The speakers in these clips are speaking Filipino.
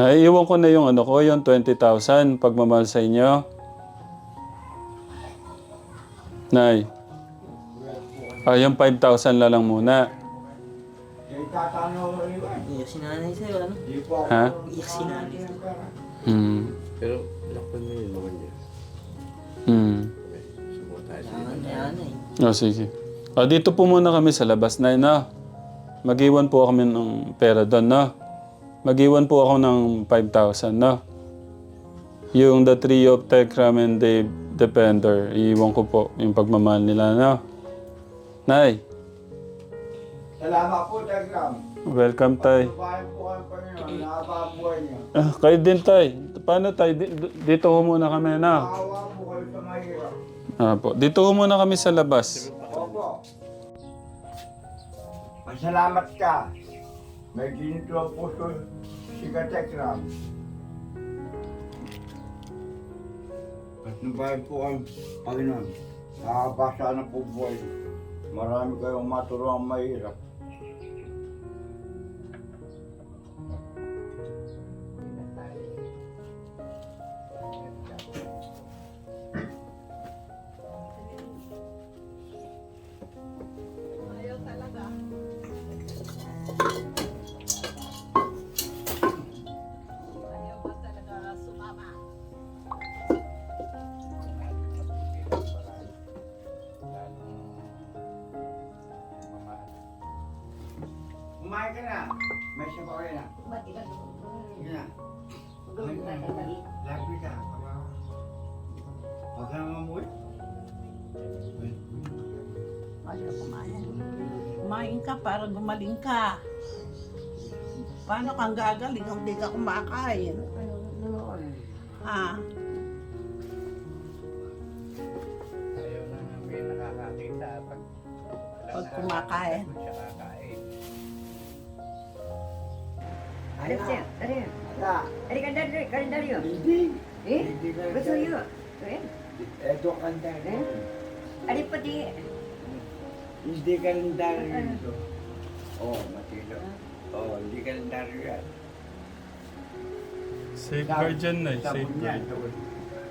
Naiiwan ko na yung ano ko, yung 20,000 pagmamahal sa inyo. Nay. Ah, yung 5,000 na lang muna. Iyak si nanay sa'yo, ano? Ha? Iyak si nanay. Hmm. Pero lakpan mo yun naman niya. Hmm. Okay, sumuha tayo sa na nanay. Oh, sige. Ah, dito po muna kami sa labas, Nay, no? Mag-iwan po kami ng pera doon, no? Mag-iwan po ako ng 5,000, no? Yung the three of Tekram and the Defender, iiwan ko po yung pagmamahal nila, no? Nay, Salamat po, Telegram. welcome, Tay. Bahay po Panginoon. Ang niyo. Ah, kayo din, Tay. Paano, Tay? Di- di- Dito ho muna kami, na. Awa po kayo sa mahirap. Ah, po. Dito ho muna kami sa labas. Opo. Masalamat ka. May ginito ang puso si Katekram. At nabayan po kayo, Panginoon. Nakabasa na po buhay. Marami kayong maturuang mahirap. Para gumaling ka. Paano kang gagaling kung di ka kumakain? Ah, Ayaw na namin nakakakita pag pag kumakain. Ada siya, ada. Ada. Ada kan dari, kan dari yo. Hindi. Eh? Betul yo. Eh? Eto kanda. Eh? Ada pati Hindi kalendaryo ito. Oo, oh, matilo. Oo, oh, hindi kalendaryo yan. Safeguard dyan. Sabon yan. Safeguard.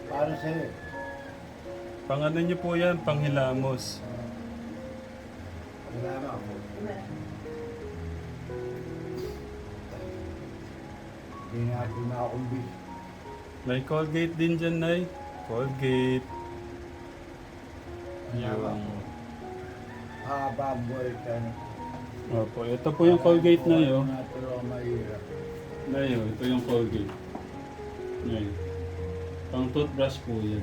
Para sa'yo. Pang ano niyo po yan, pang hilamos. Salamat po. Hindi natin makakumbis. May Colgate din dyan, Nay. Colgate. Salamat Yung... po. Haba ang buhay ka na. Opo, ito po yung Colgate na yun. Yun, ito yung Colgate. Ngayon. Pang toothbrush po yan.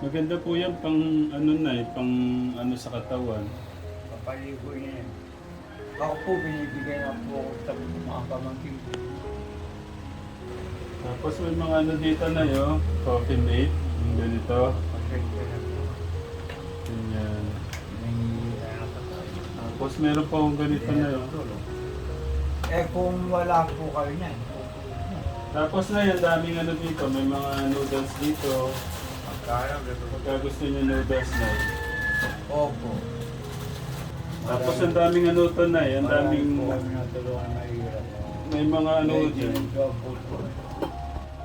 Maganda po yan pang ano na eh, pang ano sa katawan. Papaligo niya yan. Ako po, binibigay na po ako sa mga pamangkin ko. Tapos may mga ano dito na yun, coffee mate, yung ganito. Ganyan. Tapos meron pa akong ganito na yun. Eh kung wala po kayo niyan, Tapos na yan, daming ano dito, may mga noodles dito. Pagka gusto nyo noodles na Opo. Tapos ang daming ano to na ang daming may mga ano dyan.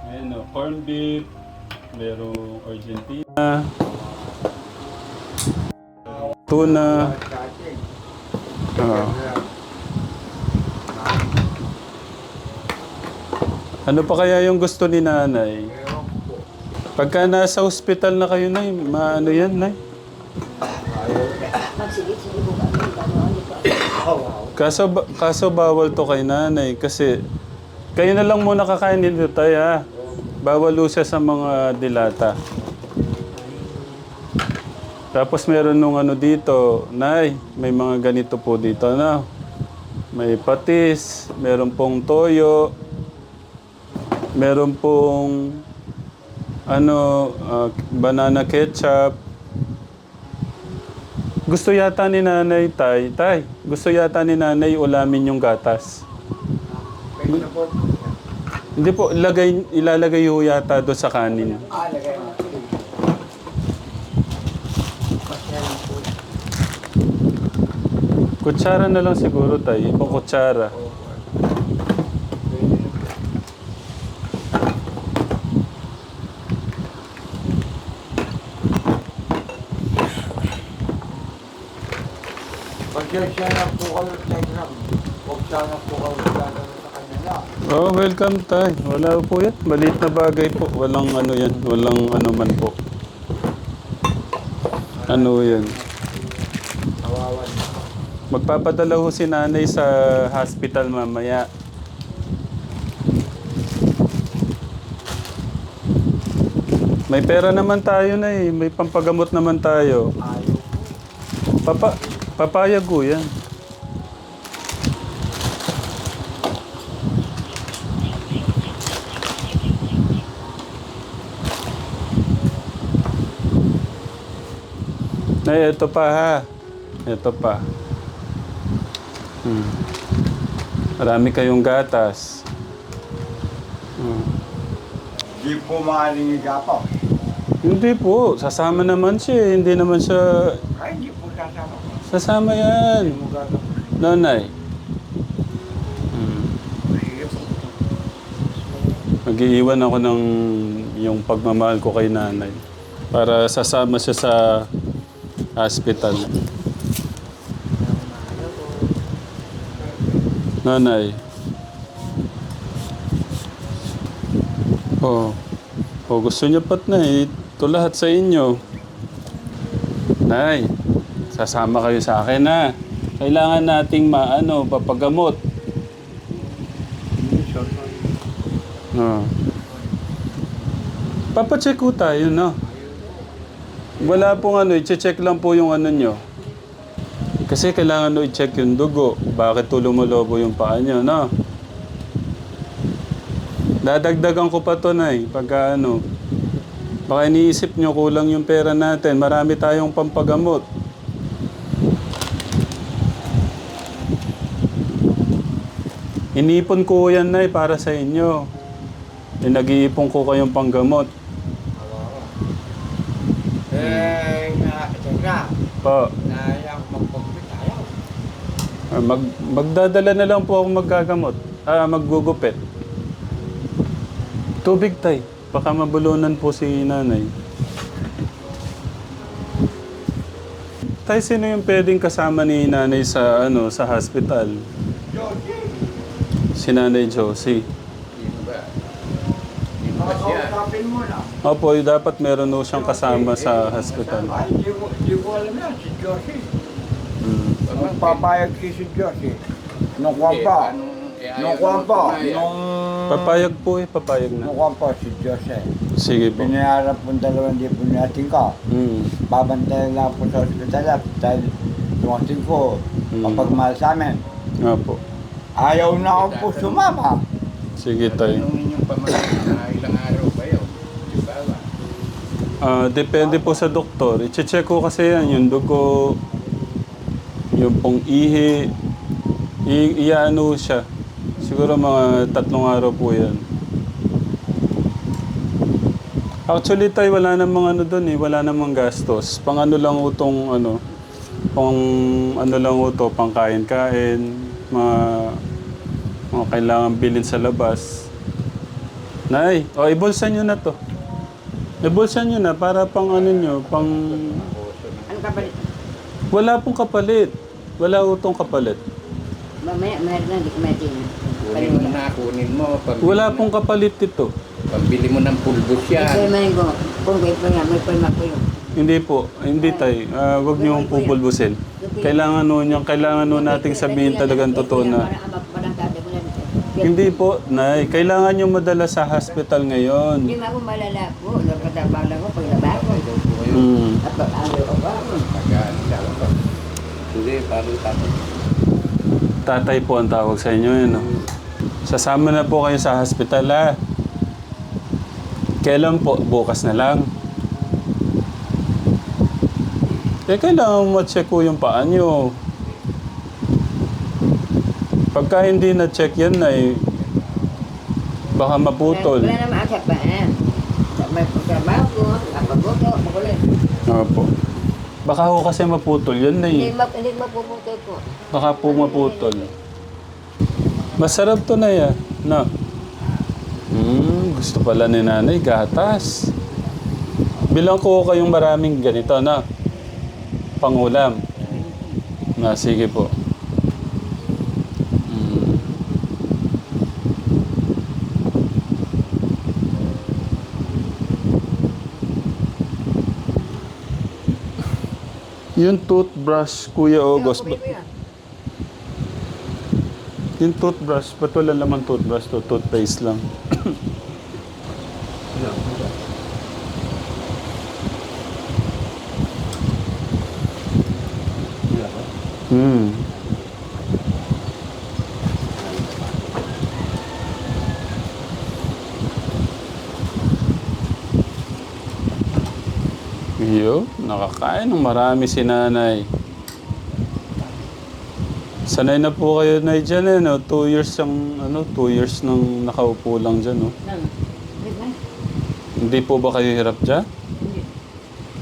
Ayan o, corn beef, merong Argentina, tuna. Oo. Ano pa kaya yung gusto ni nanay? Pagka nasa hospital na kayo, nay, maano yan, nay? Ano? Kaso, kaso bawal to kay nanay kasi kayo na lang muna kakain nito tayo ha. Bawal siya sa mga dilata. Tapos meron nung ano dito, Nay, may mga ganito po dito na. May patis, meron pong toyo, meron pong ano, ah, banana ketchup. Gusto yata ni nanay, tay, tay, gusto yata ni nanay ulamin yung gatas. May support po. Hindi po, ilagay, ilalagay ho yata doon sa kanin. Ah, lagay mo. Kutsara na lang siguro tayo. Ibang kutsara. Pagkasya na po kayo. Huwag sana po kayo. Oh, welcome tay. Wala po yan. Maliit na bagay po. Walang ano yan. Walang ano man po. Ano yan? Magpapadala ho si nanay sa hospital mamaya. May pera naman tayo na eh. May pampagamot naman tayo. Papa, papayag ko yan. Nay, ito pa ha. Ito pa. Hmm. Marami kayong gatas. Hmm. Di po maaling igapaw. Hindi po, sasama naman siya. eh. Hindi naman siya... Ay, di po sasama. Sasama yan. Hindi. Nanay. Hmm. Mag-iiwan ako ng yung pagmamahal ko kay nanay. Para sasama siya sa hospital. Nanay. Oh. Oh, gusto niya pat na. Ito lahat sa inyo. Nay, sasama kayo sa akin na. Kailangan nating maano, papagamot. No. Papacheck ko tayo, no? Wala pong ano, i-check lang po yung ano nyo. Kasi kailangan no i-check yung dugo. Bakit tulumolobo yung paa nyo, no? Dadagdagan ko pa to, Nay. Pagka ano, baka iniisip nyo kulang yung pera natin. Marami tayong pampagamot. Inipon ko yan, Nay, para sa inyo. Eh, nag-iipon ko kayong panggamot. Eh, na, teka. Po. Naya ako magpagpit. Ayaw. Ah, Mag, magdadala na lang po ako maggagamot. Ah, maggugupit. Tubig, Tay. Baka mabulunan po si nanay. Tay, sino yung pwedeng kasama ni nanay sa, ano, sa hospital? Si nanay Josie. Sino ba? Ba siya? na. Opo, dapat meron no siyang kasama sa hospital. Ay, alam yan, si Josie. Mm. Nung papayag si si Josie. Nung kwan pa. Nung kwan pa. Nung... Papayag po eh, papayag na. Nung kwan pa si Josie. Sige po. Binayaran po dalawang libo natin ka. Mm. Babantayan lang po sa ospital at dahil tumating ko Mm. kapagmahal sa amin. Nga po. Ayaw na ako po sumama. Sige, Tay. Tanong ninyong pamangkin na ilang araw ba yun? Di ba ba? Ah, depende po sa doktor. I-check ko kasi yan, yung dugo, yung pong ihi, i- iyaano siya. Siguro mga tatlong araw po yan. Actually, tayo wala namang ano doon eh, wala namang gastos. Pang ano lang utong ano, pang ano lang uto, pang kain-kain, mga, mga kailangan bilhin sa labas. Nay, o ibulsa nyo na to. Ibulsa nyo na para pang ano nyo, pang... Ano ka balik? Wala pong kapalit. Wala utong kapalit. Mamaya, meron na, di ko may tingin. Kunin mo na, kunin mo. Pambili Wala pong kapalit ito. Pambili mo ng pulbos Ito yan. yung ko, kung kayo pa nga, may palma ko yun. Hindi po. Hindi tayo. Ah, wag niyo yung pupulbusin. Kailangan nun yung kailangan nun nating sabihin talagang totoo na. Hindi po, Nay. Kailangan yung madala sa hospital Hindi ngayon. mo ako malala po. Nagkatabang lang ko paglaba ko. Hmm. At pag-ano ko ba? Hindi, parang tapos. Tatay po ang tawag sa inyo. Yun, no? Sasama na po kayo sa hospital, ha? Kailan po? Bukas na lang. Eh, kailangan ma-check ko yung paa nyo. Pagka hindi na-check yan eh, baka maputol. Wala naman ang sapaan. May pagtrabaho ko, kapagoto, makulit. Opo. Baka ho kasi maputol yan na Hindi, eh. ma hindi mapuputol po. Baka po maputol. Masarap to na ya. No? Hmm, gusto pala ni nanay gatas. Bilang ko kayong maraming ganito na. Pangulam. Na, sige po. Yung toothbrush, Kuya August. Ko yan. Yung toothbrush, ba't wala naman toothbrush to? Toothpaste lang. Iyo, nakakain ng marami si nanay. Sanay na po kayo na dyan eh, no? Two years ang, ano, two years nang nakaupo lang dyan, no? Nang. Hindi po ba kayo hirap dyan? Hindi.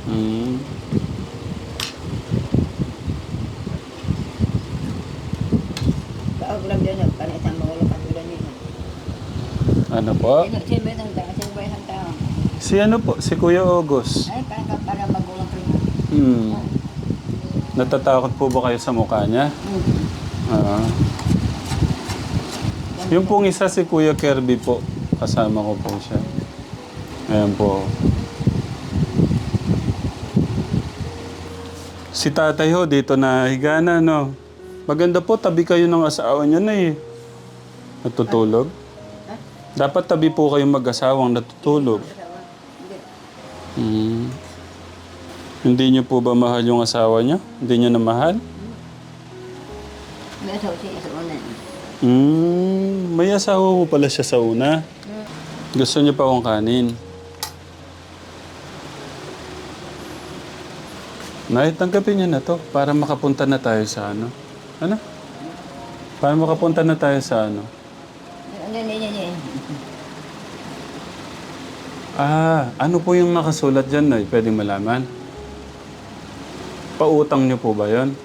Hmm. Kaog lang dyan, para isang magulo katulad niya. Ano po? Sino, sino ba tao? Si ano po? Si Kuya August. Ay, parang ka para magulang ko yun. Hmm. Natatakot po ba kayo sa mukha niya? Hmm. Ah. Yung pong isa si Kuya Kirby po. Kasama ko po siya. Ayan po. Si tatay ho, dito na higa na, no? Maganda po, tabi kayo ng asawa niya na eh. Natutulog? Dapat tabi po kayong mag-asawang natutulog. Hmm. Hindi niyo po ba mahal yung asawa niya? Hindi niyo na mahal? May asaw siya sa una. Hmm. May asawa po pala siya sa una. Gusto niyo pa akong kanin. Nay, tanggapin niyo na to para makapunta na tayo sa ano. Ano? Para makapunta na tayo sa ano. Ano, ano, ano, ano. Ah, ano po yung nakasulat dyan, Nay? Pwedeng malaman? Pautang niyo po ba yon?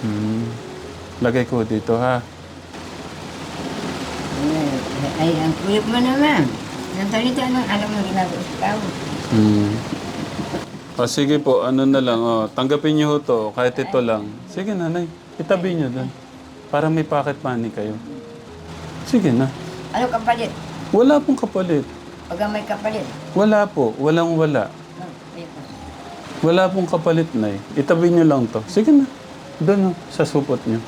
Hmm. Lagay ko dito, ha? Ay, ang kulit mo naman. Ang talita ng alam mo ginagawa sa tao. Hmm. O sige po, ano na lang, oh, tanggapin niyo ho to, kahit ito lang. Sige nanay, itabi niyo doon. Para may pocket money kayo. Sige na. Ano kapalit? Wala pong kapalit. Pag may kapalit. Wala po, walang wala. Wala pong kapalit, Nay. Itabi niyo lang to. Sige na. Doon, oh, sa supot niyo.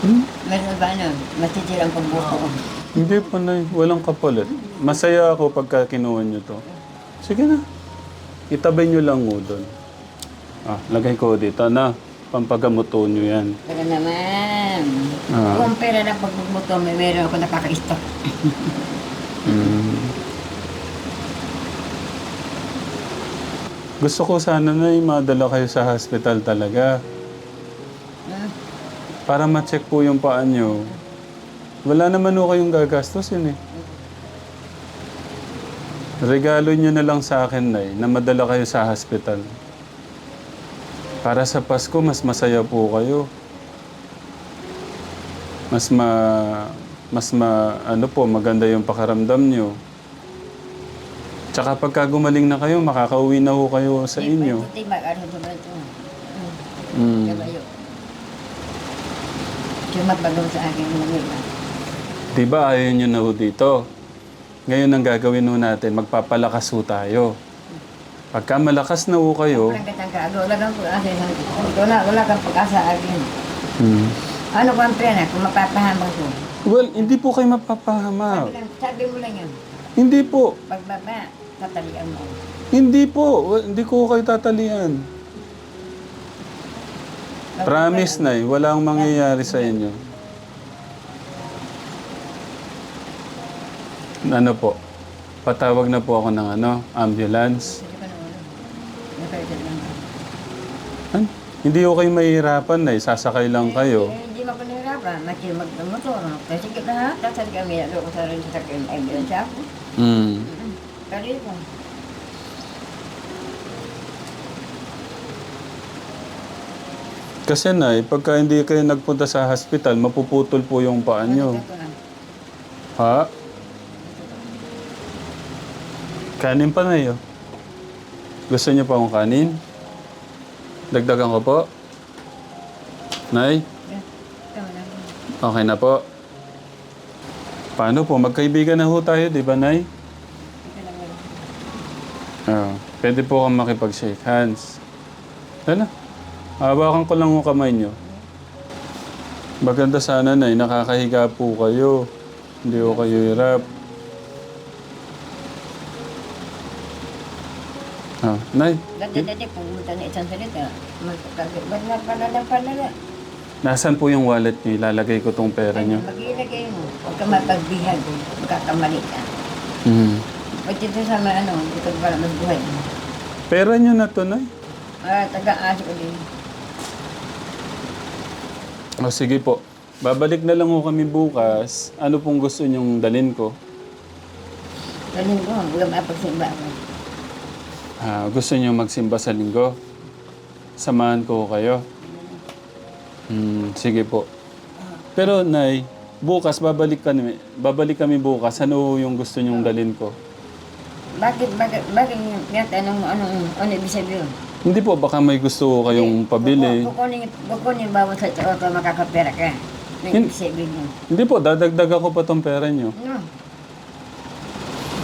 Hmm? Meron ba ano? Matitirang pagbuko ko. Hindi po, Nay. Walang kapalit. Masaya ako pagka kinuha niyo to. Sige na. Itabi niyo lang mo doon. Ah, lagay ko dito na. Pampagamuto niyo yan. Taga naman. Ah. Kung pera na pagbubuto, may meron ako nakaka-stock. Gusto ko sana na madala kayo sa hospital talaga. Para ma-check po yung paa nyo. Wala naman ho kayong gagastusin eh. Regalo nyo na lang sa akin, Nay, na madala kayo sa hospital. Para sa Pasko, mas masaya po kayo. Mas ma... Mas ma... Ano po, maganda yung pakaramdam nyo. Tsaka pagka gumaling na kayo, makakauwi na ho kayo sa inyo. Hindi mag-ano mga ito. Mm. Ba daw sa akin ng mga Di ba ayaw nyo na ho dito? Ngayon ang gagawin ho natin, magpapalakas ho tayo. Pagka malakas na ho kayo, wala kang pag-asa. Wala, wala kang pag-asa akin. hmm. Ano ba ang pera kung mapapahamang ko? well, hindi po kayo mapapahama. Sabi, lang, sabi mo lang yun. Hindi po. Pagbaba, tatalian mo. Hindi po. Hindi ko kayo tatalian. Promise na eh, walang mangyayari sa inyo. Ano po? Patawag na po ako ng ano, ambulance. Hindi ko na lang. Ano? Hindi ko kayo mahihirapan na sasakay lang kayo. Eh, hindi mo ko nahirapan. Maki magmotor. Kasi kita ha, tasal kami. Lalo ko sa rin sa sakyan. Ay, bilang siya ako. Mm. Kalibo. Kasi na, eh, pagka hindi kayo nagpunta sa hospital, mapuputol po yung paa nyo. Ha? Kanin pa na yun. Gusto niyo pa akong kanin? Dagdagan ko po. Nay? Okay na po. Paano po? Magkaibigan na ho tayo, di ba, Nay? Pwede po kang makipag-shake hands. Ano? Hawakan ko lang yung kamay nyo. Maganda sana, Nay. Nakakahiga po kayo. Hindi ko kayo hirap. Ah, Nay, Dati-dati pumunta na isang salita. Magkakagiban na pala na pala na. nasan po yung wallet nyo? Ilalagay ko tong pera nyo. Mag-ilagay mo. Huwag ka mapagbihag. Magkakamali ka. Hmm. Pag dito sa mga ano, dito para magbuhay. Pera nyo na to, Nay. Ah, taga-aso ko din. O sige po. Babalik na lang ho kami bukas. Ano pong gusto nyong dalin ko? Galing ko, wala mapagsimba ako. Ah, gusto niyo magsimba sa linggo? Samahan ko kayo. Hmm, sige po. Pero Nay, bukas babalik kami. Babalik kami bukas. Ano yung gusto niyong dalin ko? Bakit, bakit, bakit yung tanong mo, anong, ano ibig sabihin? Hindi po, baka may gusto ko kayong pabili. Kukunin, kukunin bawat sa tao ka makakapera ka. Ano Hin- ibig sabihin? Hindi po, dadagdag ako pa tong pera niyo. No.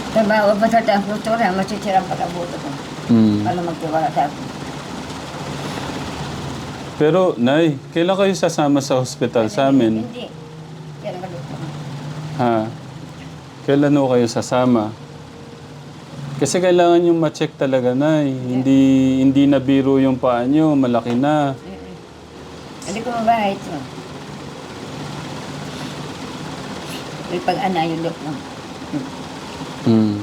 Sa bawat ba sa taong kultura, masisirang pagkabuto ko. Hmm. Para magtiwala sa ako. Pero Nay, kailan kayo sasama sa hospital sa amin? Hindi. Yan ang kaluto. Ha? Kailan ho kayo sasama? Kasi kailangan yung ma-check talaga na Hindi, hindi na biro yung paa nyo, malaki na. Hindi ko mabahay ito. May pag-ana yung look mo. Hmm.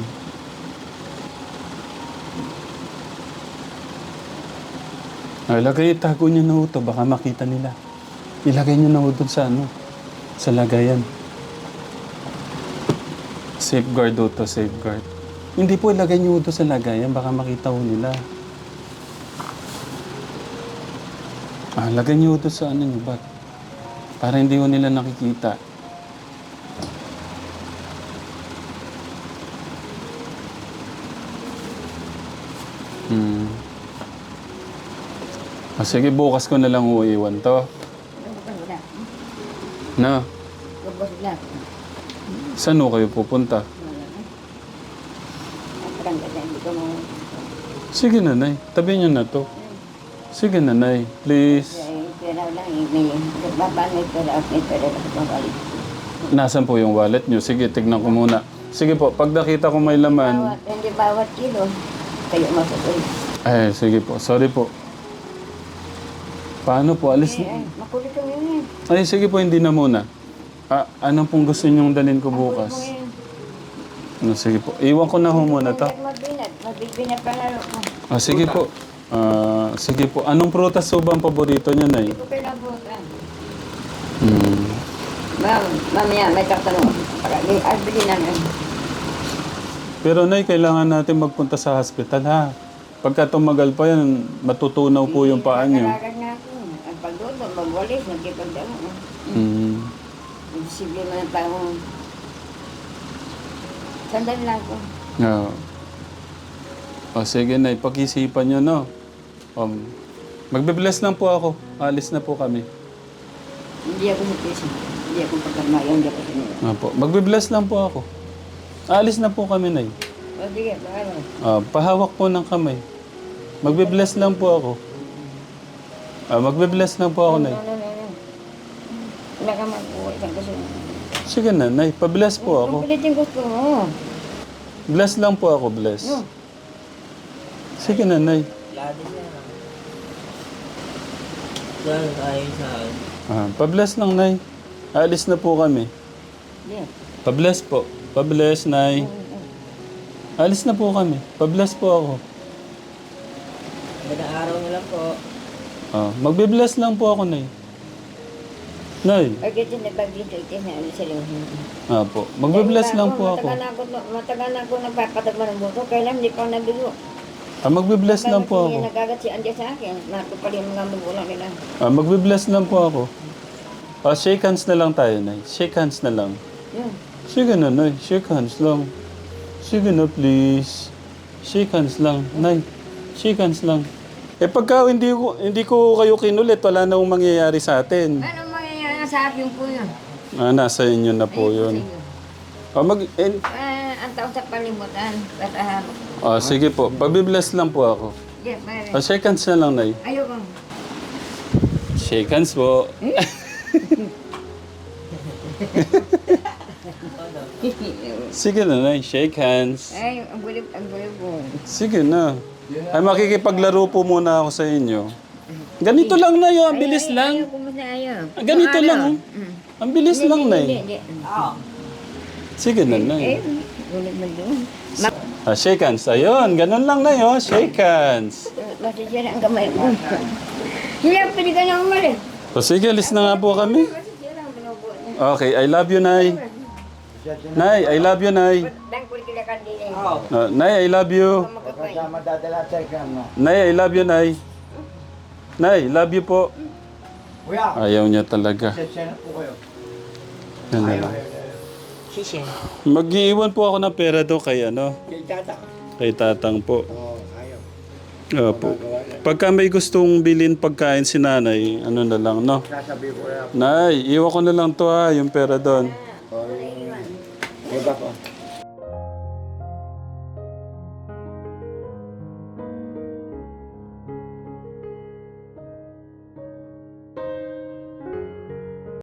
Ay, lagay, tago nyo na ho to, baka makita nila. Ilagay nyo na ho doon sa ano, sa lagayan. Safeguard ho to, safeguard. Hindi po ilagay ho doon sa lagayan, baka makita ho nila. Ah, lagay ho doon sa ano nyo, ba't? Para hindi ho nila nakikita. Hmm. Ah, sige, bukas ko na lang uiwan to. Na. saan ho kayo pupunta? At lang kasi hindi ko mo... Sige, nanay. Tabi niyo na to. Sige, nanay. Please. Nasaan po yung wallet niyo? Sige, tignan ko muna. Sige po, pag nakita ko may laman... Hindi bawat kilo. Kayo masukoy. Eh, sige po. Sorry po. Paano po? Alis... Eh, makulit ko yun. Ay, sige po, hindi na muna. Ah, anong pong gusto niyong dalhin ko bukas? Ano, sige po. Iwan ko na ho muna to. Mabinat. Mabibinat pa nga ako. Ah, sige po. Ah, sige po. Anong prutas po ba ang paborito niyo, Nay? Hindi ko kailangan Hmm. Ma'am, mamaya may tatanong. Para, ay, bili namin. Pero Nay, kailangan natin magpunta sa hospital ha. Pagka tumagal pa yan, matutunaw po yung paa niyo. Nagkalagan na ako. Ang pagdodo, magwalis, nagkipagdamo. Hmm. Imposible man ang taong... Sandali lang ako. Yeah. O sige Nay, pag-isipan niyo no. Um, magbe-bless lang po ako. Alis na po kami. Hindi ako sa prison. Hindi ako pagkamayan. Hindi ako sinira. Apo. Magbe-bless lang po ako. Alis na po kami, Nay. O sige, paano? Ah, pahawak po ng kamay. Magbe-bless lang po ako. Ah, magbe-bless lang po ako, Nay. No, no, no, no. Wala ka mag-uwi ka kasi. Sige na, Nay. Pa-bless po ako. Kung pilit yung gusto mo. Bless lang po ako, bless. No. Sige na, Nay. Gladys yan. Yan, ayun sa akin. Ah, pa-bless lang, Nay. Alis na po kami. Yeah. Pa-bless po. Pa-bless, Nay. Alis na po kami. Pa-bless po ako. Magandang araw na lang po. Ah, magbe-bless lang po ako, Nay. Nay. Ay, kasi nagpag-dito ito na ano sila. Ah, po. Magbe-bless lang po ako. Matagal na ako, matagal na ako nagpapatagman ng buto. Kailan hindi pa ako nabigo. Ah, magbe-bless lang po ako. Hindi nagagat si Andy sa akin. Nato pa rin mga magulang nila. Ah, magbe-bless lang po ako. Ah, shake hands na lang tayo, Nay. Shake hands na lang. Yun. Sige na, Nay. Shake hands lang. Sige na, please. Shake hands lang. Nay, shake hands lang. Eh pagka hindi ko, hindi ko kayo kinulit, wala na akong mangyayari sa atin. Ano mangyayari sa akin po yun? Ah, nasa inyo na po yun. Ah, mag, eh, Ah, ang tao sa palimutan. At ah, ah, sige po, pabibless lang po ako. yeah, pare. Ah, shake hands na lang, Nay. Ayoko. Shake hands po. Sige na, Nay. Shake hands. Ay, ang gulit, ang gulit po. Sige na. Ay, makikipaglaro po muna ako sa inyo. Ganito lang na yun. Ang bilis lang. Ayaw, kumusta ayaw? Ah, Ganito lang. oh. Mm. Ang bilis lang na eh. Sige na, Eh, na. doon. Ah, shake hands. Ayun, ganun lang na yun. Shake hands. Masisira ang kamay ko. Hindi pwede ka na umalis. O sige, alis na nga po kami. Okay, I love you, Nay. Nay, I love you, Nay. Ah, Nay, I love you. Nay, I love you, Nay. Nay, love you po. Kuya, Ayaw niya talaga. sesya na po kayo. Yan na lang. Sisya. Mag-iiwan po ako ng pera do kay ano, Kay tata. kay tatang po. Oo, ayaw. Opo. Pagka may gustong bilhin pagkain si nanay, ano na lang, no? Sasabi ko na. Nay, iwan ko na lang to ha, yung pera doon.